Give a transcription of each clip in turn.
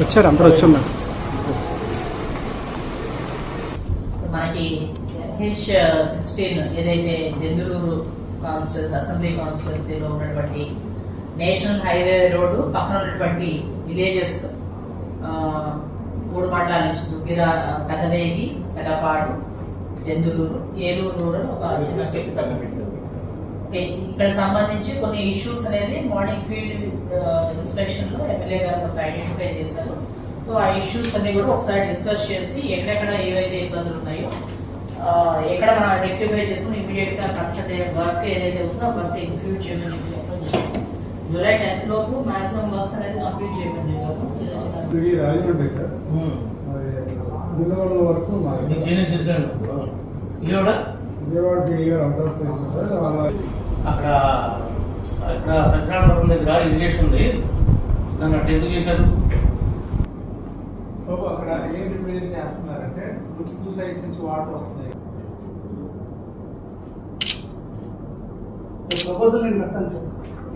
వచ్చారు అందరూ వచ్చున్నారు మనకి హెచ్ సిక్స్టీన్ ఏదైతే దెందులూరు కాన్స్టిట్యూన్సీ అసెంబ్లీ కాన్స్టిట్యున్సీలో ఉన్నటువంటి నేషనల్ హైవే రోడ్డు పక్కన ఉన్నటువంటి విలేజెస్ మూడు మండలాల నుంచి దుగ్గిర పెదవేగి పెదపాడు దెందులూరు ఏలూరు రూరల్ ఒక చిన్న స్టెప్ ఓకే, ఇక్కడ సంబంధించి కొన్ని ఇష్యూస్ అనేది మార్నింగ్ ఫీల్డ్ ఇన్స్పెక్షన్లో ఎమ్మెల్యే గారు ఐడెంటిఫై చేశారు. సో ఆ ఇష్యూస్ అన్ని కూడా ఒకసారి డిస్కస్ చేసి ఎక్కడెక్కడ ఏవైతే ఇబ్బందులు ఉన్నాయో ఎక్కడ మనం రెక్టిఫై చేసుకుని ఇమీడియట్గా కన్సల్ట్ వర్క్ ఏదైతే ఉందో ఆ వర్క్ ఎగ్జిక్యూట్ చేయమని. జూలై టెన్త్ లోపు మాక్సిమం వర్క్స్ అనేది కంప్లీట్ చేయమని వరకు విజయవాడ అవుట్ ఆఫ్ సార్. అక్కడ అక్కడ సత్యనారాయణ దగ్గర ఇరిగేషన్ ఉంది. దాన్ని అట్లా ఎందుకు చేశారు? బాబు అక్కడ ఏం రిపేర్ చేస్తున్నారంటే టూ సైడ్స్ నుంచి వాటర్ వస్తున్నాయి. ప్రపోజల్ నేను పెడతాను సార్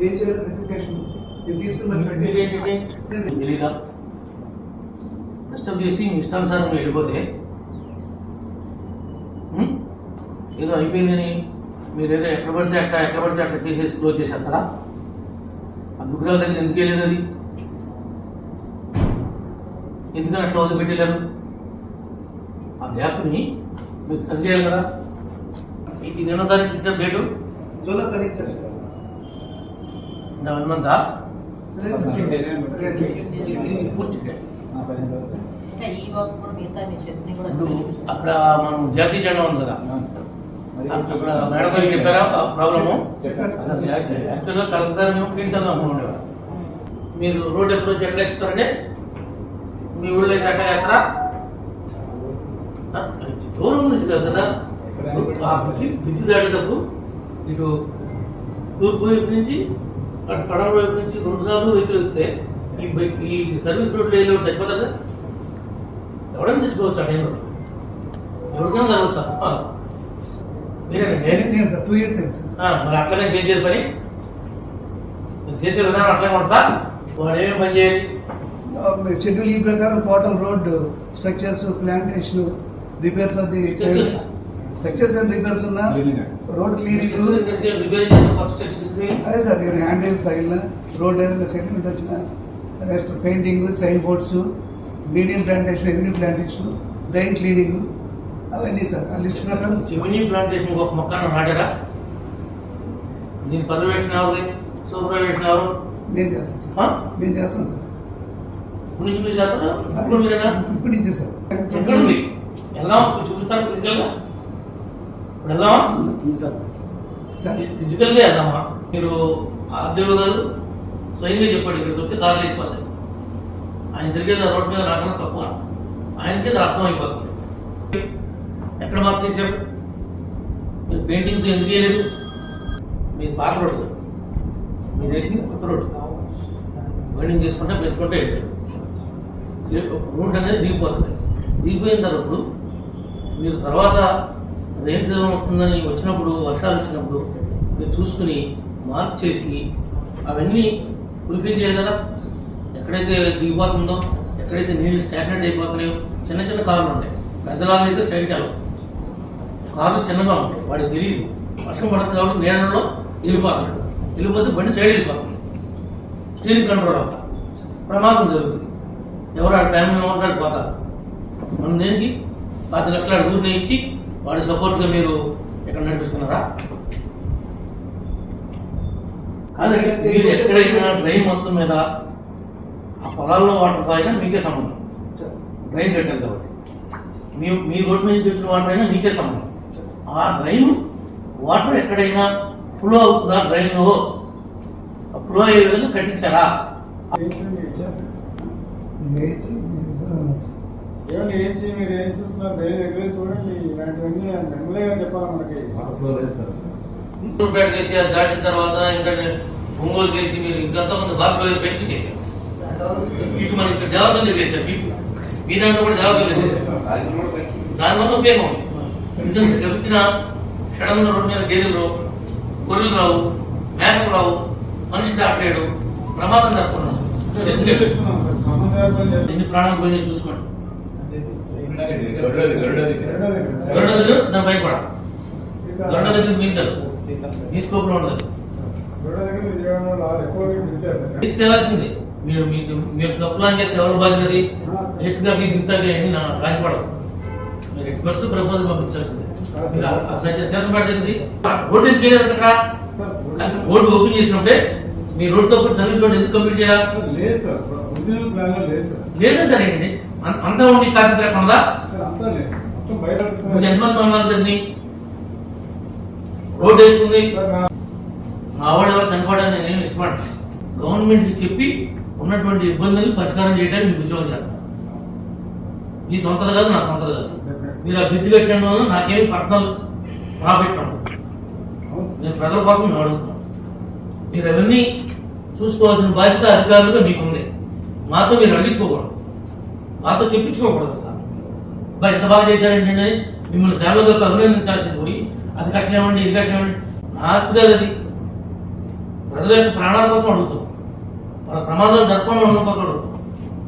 ఏం చేయాలి రెక్టిఫికేషన్ నేను తీసుకున్న మీకు తెలీదా? డిస్టర్బ్ చేసి మీ ఇష్టానుసారం మీరు వెళ్ళిపోతే? ఏదో అయిపోయిందని మీరు ఏదో ఎక్కడ పడితే అక్కడ ఎక్కడ పడితే అక్కడ చేసేసి క్లోజ్ చేసేస్తారా? ఆ దుగ్గురాల దగ్గర ఎందుకు వెళ్ళేది అది? ఎందుకని అట్లా వదిలిపెట్టలేరు ఆ గ్యాప్ని మీరు సరి చేయాలి కదా. ఇది ఎన్నో తారీఖు ఇచ్చిన డేటు? జూలై పదిహేను సార్. నా వన్ మంతా పూర్తి అక్కడ మనం జాతీయ జెండా ఉంది కదా. మేడం గారికి చెప్పారా ప్రాబ్లము యాక్చువల్గా కలెక్టర్ మేము మీరు రోడ్ అప్రోచ్ ఎక్కడ ఎక్కుతారంటే మీ ఊళ్ళో అయితే ఎక్కడ దూరం నుంచి కాదు కదా ఆ బ్రిడ్జి దాటేటప్పుడు ఇటు తూర్పు వైపు నుంచి అటు పడవ వైపు నుంచి రెండు సార్లు వెహికల్ వెళ్తే ఈ బైక్ ఈ సర్వీస్ రోడ్లో వెళ్ళి చచ్చిపోతారు ఎవరైనా చచ్చిపోవచ్చు ఆ టైంలో ఎవరికైనా జరగచ్చు నేను- సార్ టూ ఇయర్స్ అయింది సార్. ఆ, మరి అట్లనే చేసేది పని? చేసే విధానం అట్లనే ఉంటా? వాడు ఏమేమి పని చేయాలి? షెడ్యూల్ ఈ ప్రకారం total road structures plantation repairs of the. Structures and repairs ఉన్న రోడ్ క్లీనింగ్ రిపేర్ చేసే ఫస్ట్ స్టెప్స్ అదే సార్ హ్యాండ్ రైల్స్ తగిలిన రోడ్ ఏదైనా సెటిల్మెంట్ వచ్చిన next painting sign boards medium plantation revenue plantation drain cleaning అవన్నీ sir ఆ list ప్రకారం revenue plantation ఒక మొక్కను నాటారా దీని పర్యవేక్షణ ఎవరు? సూపర్వేషన్ ఎవరు? నేను చేస్తాను సార్? నేను చేస్తాను సార్. ఇప్పుడు నుంచి మీరు చేస్తారా ఇప్పుడు మీరేనా? ఇప్పుడు నుంచి సార్. ఎక్కడ ఉంది? వెళ్దాం చూపిస్తాను ఫిజికల్గా ఇప్పుడు వెళ్దామా సార్. ఫిజికల్గా వెళ్దామా? మీరు ఆర్డీఓ గారు స్వయంగా చెప్పాడు ఇక్కడికి వస్తే కార్లు వేసిపోతాయి ఆయన తిరిగేది రోడ్డు మీద రాకడం తక్కువ. ఆయనకి అర్థం అయిపోతుంది ఎక్కడ మార్పు చేశారు? మీరు పెయింటింగ్ ఎందుకు చేయలేదు? మీరు పాత రోడ్డు మీరు వేసింది కొత్త రోడ్డు. వెల్డింగ్ చేసుకుంటే పెంచుకుంటే రూట్ అనేది దిగిపోతుంది. దిగిపోయిన తర్వాత మీరు తర్వాత రెయిన్ సీజన్ వస్తుందని వచ్చినప్పుడు వర్షాలు వచ్చినప్పుడు మీరు చూసుకుని మార్క్ చేసి అవన్నీ ఫుల్ఫిల్ చేయాలి కదా. ఎక్కడైతే దిగిపోతుందో ఎక్కడైతే నీళ్ళు స్టాగ్నెట్ అయిపోతున్నాయో చిన్న చిన్న కాలు ఉంటాయి. పెద్ద అయితే సైడ్కి వెళ్ళవు కార్లు చిన్నగా ఉంటాయి వాడికి తెలియదు. వర్షం పడుతుంది కాబట్టి నీళ్ళలో వెళ్ళిపోతున్నాడు వెళ్ళిపోతే బండి సైడ్ వెళ్ళిపోతుంది స్టీరింగ్ కంట్రోల్ అవుతా ప్రమాదం జరుగుతుంది. ఎవరు ఆ టైంలో ఉంటాడు పోతారు. మనం దేనికి? పది లక్షల అడుగుని ఇచ్చి వాడి సపోర్ట్గా మీరు ఎక్కడ నడిపిస్తున్నారా? కాదు మీరు ఎక్కడైనా డ్రైన్ మొత్తం మీద ఆ పొలాల్లో వాటర్ తాగినా మీకే సంబంధం. డ్రైన్ కట్టారు కాబట్టి. మీ మీ రోడ్డు నుంచి వచ్చిన వాటర్ అయినా మీకే సంబంధం. ఆ డ్రైన్ వాటర్ ఎక్కడైనా ఫ్లో అవుతుందా డ్రైన్లో ఫ్లో అయ్యే విధంగా కట్టించారా? ఏమండి మీరు ఏం చూస్తున్నారు? వేరే దగ్గర చూడండి. ఇలాంటివన్నీ ఎమ్మెల్యే చెప్పాలి మనకి? ఇంటర్పేట చేసి అది దాటిన తర్వాత ఇంకా ఒంగోలు చేసి మీరు ఇంకంతా కొంత బాగా పెన్షన్ చేశారు. మీకు మనకి ఇక్కడ దేవతలు చేశారు మీకు. మీ దాంట్లో కూడా దేవతలు చేశారు. దానివల్ల ఉపయోగం ఎందుకంటే గెలిచిన క్షణంగా రోడ్డు మీద గేదెలు రావు గొర్రెలు రావు మేకలు రావు మనిషి దాటలేడు. ప్రమాదం చేస్తాం. ఎన్ని ప్రాణాలు చూసుకోండి. దగ్గర దాని భయపడ గరుడ దగ్గర మీకు కాదు మీ స్కోప్లో ఉండదు. రెండో ఎక్కువ మీరు మీకు మీరు తప్పులు అని చెప్తే ఎవరు బాధ్యతది ఎట్టుగా మీకు ఇంత అని నా రాజపడదు మీరు ఎట్టి పరిస్థితి ప్రపోజల్ పంపించాల్సింది. మీరు అట్లా చేత పడింది రోడ్డు ఎందుకు వేయలేదు అక్కడ? సార్, రోడ్డు ఓపెన్ చేసినప్పుడే మీ రోడ్డుతో పాటు సర్వీస్ రోడ్ ఎందుకు కంప్లీట్ చేయాలి? అంతా ఉండి కాపీ లేకుండా ఎంతమంది ఉన్నారు దాన్ని రోడ్ వేసుకుంది. మా ఎవరు చనిపోవడానికి నేను గవర్నమెంట్కి చెప్పి ఉన్నటువంటి ఇబ్బందులు పరిష్కారం చేయడానికి మీకు ఉద్యోగం చేస్తాను. మీ సొంతది కాదు నా సొంతది కాదు. మీరు ఆ బిడ్డు కట్టడం వల్ల నాకేమి పర్సనల్ ప్రాఫిట్ ఉండదు. నేను ప్రజల కోసం మేము అడుగుతున్నాను మీరు అవన్నీ చూసుకోవాల్సిన బాధ్యత అధికారులుగా మీకుంది మాతో మీరు అడిగించుకోకూడదు. మాతో చెప్పించుకోకూడదు సార్. బా ఎంత బాగా చేశారండి అని మిమ్మల్ని సేవలకు అభినందించాల్సింది పోయి అది కట్టినామండి ఇది కట్టినామండి ఆస్తి కాదు అది. ప్రజల యొక్క ప్రాణాల కోసం అడుగుతాం వాళ్ళ ప్రమాదాలు జరపడం ఉండడం కోసం అడుగుతాం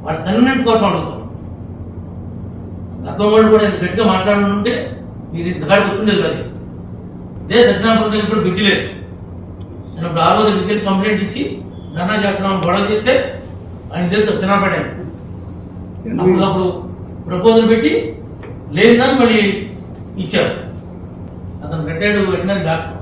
వాళ్ళ తన్నింటి కోసం అడుగుతాం గతం వాళ్ళు కూడా ఇంత గట్టిగా మాట్లాడుతుంటే మీరు ఇంతకాడికి వచ్చిండేది అది ఇదే దక్షిణాపురం దగ్గర ఇప్పుడు బ్రిడ్జ్ లేదు. నేను ఇప్పుడు ఆరో దగ్గరికి కంప్లైంట్ ఇచ్చి ధర్నా చేస్తున్నాం గొడవ చేస్తే ఆయన తెలిసి పడాను అప్పుడు అప్పుడు ప్రపోజల్ పెట్టి లేదని మళ్ళీ ఇచ్చారు. అతను రిటైర్డ్ వెటనరీ డాక్టర్.